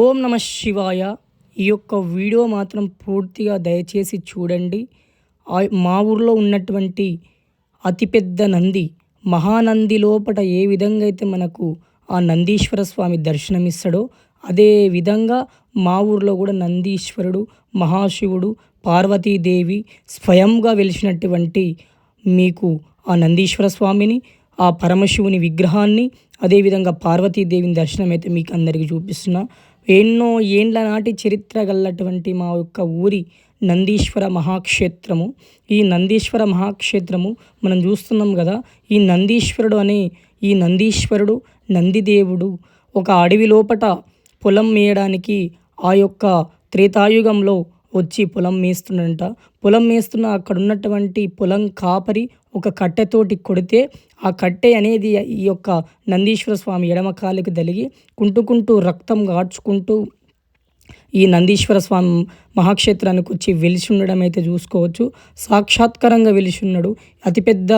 ఓం నమ శివాయ. ఈ యొక్క వీడియో మాత్రం పూర్తిగా దయచేసి చూడండి. మా ఊర్లో ఉన్నటువంటి అతిపెద్ద నంది మహానంది లోపట ఏ విధంగా అయితే మనకు ఆ నందీశ్వర స్వామి దర్శనమిస్తాడో అదే విధంగా మా ఊర్లో కూడా నందీశ్వరుడు మహాశివుడు పార్వతీదేవి స్వయంగా వెలిసినటువంటి మీకు ఆ నందీశ్వర స్వామిని ఆ పరమశివుని విగ్రహాన్ని అదేవిధంగా పార్వతీదేవిని దర్శనం అయితే మీకు అందరికీ చూపిస్తున్నా. ఎన్నో ఏండ్ల నాటి చరిత్ర గలటువంటి మా యొక్క ఊరి నందీశ్వర మహాక్షేత్రము. ఈ నందీశ్వర మహాక్షేత్రము మనం చూస్తున్నాం కదా ఈ నందీశ్వరుడు అనే ఈ నందీశ్వరుడు నందిదేవుడు ఒక అడవి లోపట పొలం మేయడానికి ఆ యొక్క త్రేతాయుగంలో వచ్చి పొలం మేస్తుండంట పొలం మేస్తున్న అక్కడ ఉన్నటువంటి పొలం కాపరి ఒక కట్టెతోటి కొడితే ఆ కట్టె అనేది ఈ యొక్క నందీశ్వర స్వామి ఎడమ కాలుకి తలిగి కుంటుకుంటూ రక్తం గాడ్చుకుంటూ ఈ నందీశ్వర స్వామి మహాక్షేత్రానికి వచ్చి వెలిసి ఉండడం అయితే చూసుకోవచ్చు. సాక్షాత్కారంగా వెలిసి ఉన్నాడు. అతిపెద్ద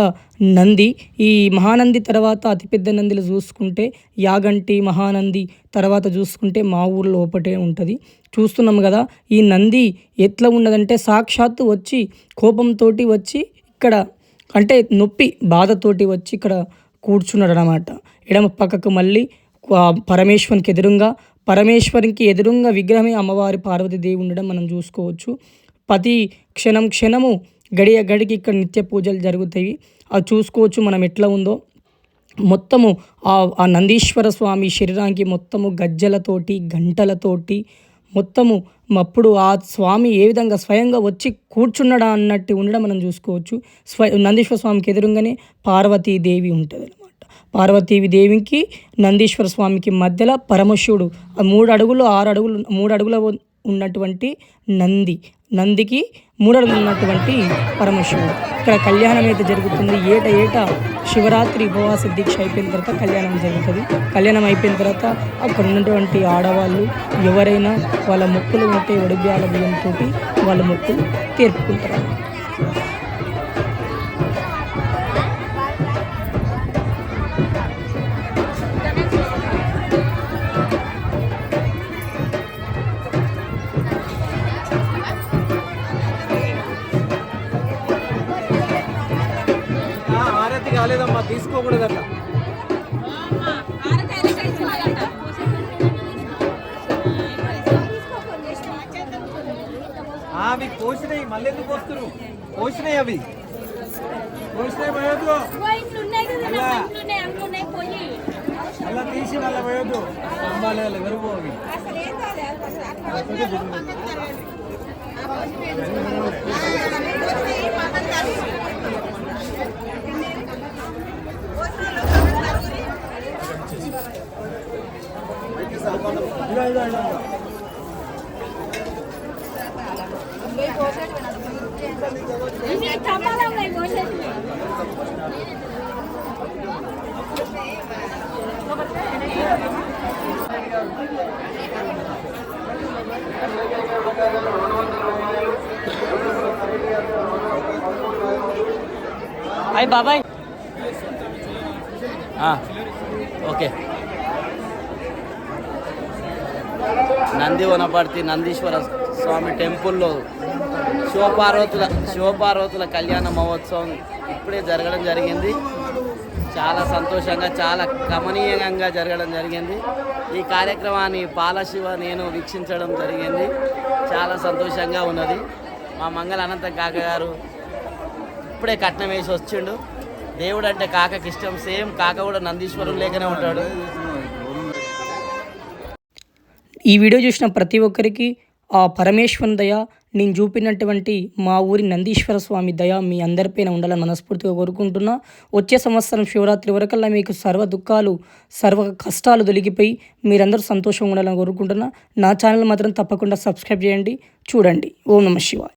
నంది. ఈ మహానంది తర్వాత అతిపెద్ద నందిలు చూసుకుంటే యాగంటి మహానంది తర్వాత చూసుకుంటే మా ఊర్లో ఒకటే ఉంటుంది. చూస్తున్నాం కదా ఈ నంది ఎట్లా ఉన్నదంటే సాక్షాత్తు వచ్చి కోపంతో వచ్చి ఇక్కడ అంటే నొప్పి బాధతోటి వచ్చి ఇక్కడ కూర్చున్నాడు అనమాట ఎడమ పక్కకు మళ్ళీ పరమేశ్వరికి ఎదురుగా పరమేశ్వరికి ఎదురుగా విగ్రహమే అమ్మవారి పార్వతీదేవి ఉండడం మనం చూసుకోవచ్చు. ప్రతి క్షణం క్షణము గడియ గడికి ఇక్కడ నిత్య పూజలు జరుగుతాయి. అది చూసుకోవచ్చు మనం ఎట్లా ఉందో. మొత్తము ఆ నందీశ్వర స్వామి శరీరానికి మొత్తము గజ్జలతోటి గంటలతోటి మొత్తము అప్పుడు ఆ స్వామి ఏ విధంగా స్వయంగా వచ్చి కూర్చున్నాడా అన్నట్టు ఉండడం మనం చూసుకోవచ్చు. స్వ నందీశ్వర స్వామికి ఎదురుగానే పార్వతీదేవి ఉంటుంది అనమాట పార్వతీవి దేవికి నందీశ్వర స్వామికి మధ్యలో పరమశివుడు మూడు అడుగులు ఆరు అడుగులు మూడు అడుగుల ఉన్నటువంటి నంది. నందికి మూడడుగులు ఉన్నటువంటి పరమశివుడు. ఇక్కడ కళ్యాణం అయితే జరుగుతుంది. ఏట ఏట శివరాత్రి ఉపవాస దీక్ష అయిపోయిన తర్వాత కళ్యాణం జరుగుతుంది. కళ్యాణం అయిపోయిన తర్వాత అక్కడ ఉన్నటువంటి ఆడవాళ్ళు ఎవరైనా వాళ్ళ మొక్కులు ఉంటే ఒడిబ్యాల బియ్యంతో వాళ్ళ మొక్కులు తీర్పుకుంటారు. కాలేదమ్మా తీసుకోకూడదు అట్లా అవి కోసినాయి మళ్ళీ ఎందుకు వస్తున్నారు కోసినాయి అవి. కోసినాయి పోయొద్దు. అలా. తీసి మళ్ళీ పోయొద్దు. అమ్మాలి వాళ్ళు ఎవరు పోవి? హాయ్ బాబాయ్ ఓకే నంది వనపర్తి నందీశ్వర స్వామి టెంపుల్లో శివపార్వతుల శివపార్వతుల కళ్యాణ మహోత్సవం ఇప్పుడే జరగడం జరిగింది. చాలా సంతోషంగా చాలా గమనీయంగా జరగడం జరిగింది. ఈ కార్యక్రమాన్ని పాలశివ నేను వీక్షించడం జరిగింది. చాలా సంతోషంగా ఉన్నది. మా మంగళ అనంత కాక గారు ఇప్పుడే కట్నం వేసి వచ్చిండు. దేవుడు అంటే కాకకి ఇష్టం. సేమ్ కాక కూడా నందీశ్వరుడు లేకనే ఉంటాడు. ఈ వీడియో చూసిన ప్రతి ఒక్కరికి ఆ పరమేశ్వరుని దయ నేను చూపినటువంటి మా ఊరి నందీశ్వర స్వామి దయ మీ అందరిపైన ఉండాలని మనస్ఫూర్తిగా కోరుకుంటున్నా. వచ్చే సంవత్సరం శివరాత్రి వరకల్లా మీకు సర్వ దుఃఖాలు సర్వ కష్టాలు తొలగిపోయి మీరందరూ సంతోషంగా ఉండాలని కోరుకుంటున్నా. నా ఛానల్ మాత్రం తప్పకుండా సబ్స్క్రైబ్ చేయండి చూడండి. ఓం నమ శివాయ్.